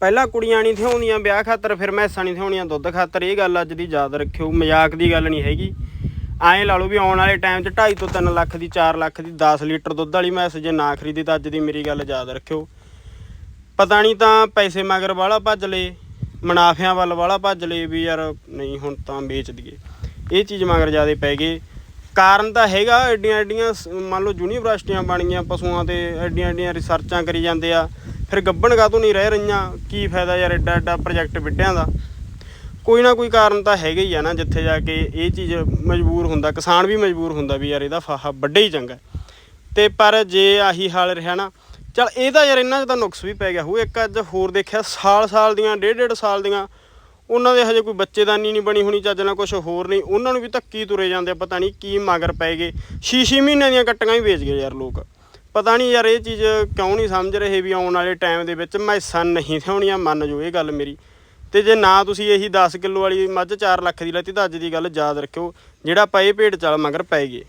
ਪਹਿਲਾਂ ਕੁੜੀਆਂ ਨਹੀਂ ਥਿਆਉਂਦੀਆਂ ਵਿਆਹ ਖਾਤਰ ਫਿਰ ਮੈਸਾਂ ਨਹੀਂ ਥਿਆਉਣੀਆਂ ਦੁੱਧ ਖਾਤਰ, ਇਹ ਗੱਲ ਅੱਜ ਦੀ ਯਾਦ ਰੱਖਿਓ, ਮਜ਼ਾਕ ਦੀ ਗੱਲ ਨਹੀਂ ਹੈਗੀ। ਐਂ ਲਾ ਲਓ ਵੀ ਆਉਣ ਵਾਲੇ ਟਾਈਮ 'ਚ 2.5 ਤੋਂ 3 ਲੱਖ ਦੀ 4 ਲੱਖ ਦੀ 10 ਲੀਟਰ ਦੁੱਧ ਵਾਲੀ ਮੈਸ ਜੇ ਨਾ ਖਰੀਦੀ ਤਾਂ ਅੱਜ ਦੀ ਮੇਰੀ ਗੱਲ ਯਾਦ ਰੱਖਿਓ। ਪਤਾ ਨਹੀਂ ਤਾਂ ਪੈਸੇ ਮਗਰ ਵਾਲਾ ਭੱਜ ਲਏ ਮੁਨਾਫਿਆਂ ਵੱਲ ਵਾਲਾ ਭੱਜ ਲਏ ਵੀ ਯਾਰ ਨਹੀਂ, ਹੁਣ ਤਾਂ ਵੇਚ ਦਈਏ। ਇਹ ਚੀਜ਼ ਮਗਰ ਜਿਆਦੇ ਪੈ ਗਏ ਕਾਰਨ ਤਾਂ ਹੈਗਾ ਐਡੀਆਂ ਐਡੀਆਂ ਸ- ਮੰਨ ਲਓ ਯੂਨੀਵਰਸਿਟੀਆਂ ਬਣ ਗਈਆਂ, ਪਸ਼ੂਆਂ ਤੇ ਐਡੀਆਂ ਐਡੀਆਂ ਰਿਸਰਚਾਂ ਕਰੀ ਜਾਂਦੇ ਆ। ਫਿਰ ਗੱਬਣ ਕਾਹਤੋਂ ਨਹੀਂ ਰਹਿ ਰਹੀਆਂ? ਕੀ ਫਾਇਦਾ ਯਾਰ ਐਡਾ ਐਡਾ ਪ੍ਰੋਜੈਕਟ ਵਿੱਢਿਆਂ ਦਾ? ਕੋਈ ਨਾ ਕੋਈ ਕਾਰਨ ਤਾਂ ਹੈਗਾ ਹੀ ਆ ਨਾ ਜਿੱਥੇ ਜਾ ਕੇ ਇਹ ਚੀਜ਼ ਮਜਬੂਰ ਹੁੰਦਾ ਕਿਸਾਨ ਵੀ ਮਜਬੂਰ ਹੁੰਦਾ ਵੀ ਯਾਰ ਇਹਦਾ ਫਾਹਾ ਵੱਡੇ ਹੀ ਚੰਗਾ। ਤੇ ਪਰ ਜੇ ਆਹੀ ਹਾਲ ਰਿਹਾ ਨਾ ਚਲ ਇਹ ਤਾਂ ਯਾਰ ਇਹਨਾਂ 'ਚ ਤਾਂ ਨੁਕਸ ਵੀ ਪੈ ਗਿਆ। ਹੋ ਇੱਕ ਅੱਜ ਹੋਰ ਦੇਖਿਆ ਸਾਲ ਸਾਲ ਦੀਆਂ ਡੇਢ ਡੇਢ ਸਾਲ ਦੀਆਂ ਉਹਨਾਂ ਦੇ ਹਜੇ ਕੋਈ ਬੱਚੇਦਾਨੀ ਨਹੀਂ ਬਣੀ ਹੋਣੀ ਚੱਜ ਨਾਲ ਕੁਝ ਹੋਰ ਨਹੀਂ। ਉਹਨਾਂ ਨੂੰ ਵੀ ਧੱਕੀ ਤੁਰੇ ਜਾਂਦੇ ਆ, ਪਤਾ ਨਹੀਂ ਕੀ ਮਗਰ ਪੈ ਗਏ। ਛੇ ਛੇ ਮਹੀਨਿਆਂ ਦੀਆਂ ਕੱਟੀਆਂ ਹੀ ਵੇਚ ਗਏ ਯਾਰ ਲੋਕ। ਪਤਾ ਨਹੀਂ ਯਾਰ ਇਹ ਚੀਜ਼ ਕਿਉਂ ਨਹੀਂ ਸਮਝ ਰਹੇ ਵੀ ਆਉਣ ਵਾਲੇ ਟਾਈਮ ਦੇ ਵਿੱਚ ਮੈਸਾਂ ਨਹੀਂ ਥਿਆਉਣੀਆਂ ਮੰਨ ਜੋ ਇਹ ਗੱਲ ਮੇਰੀ। ਤੇ ਜੇ ਨਾ ਤੁਸੀਂ ਇਹੀ 10 ਕਿਲੋ ਵਾਲੀ ਮੱਝ 4 ਲੱਖ ਦੀ ਲੈਤੀ, ਤਾਂ ਅੱਜ ਦੀ ਗੱਲ ਯਾਦ ਰੱਖਿਓ, ਜਿਹੜਾ ਪਏ ਭੇਡ ਚਾਲ ਮਗਰ ਪੈ ਗਏ।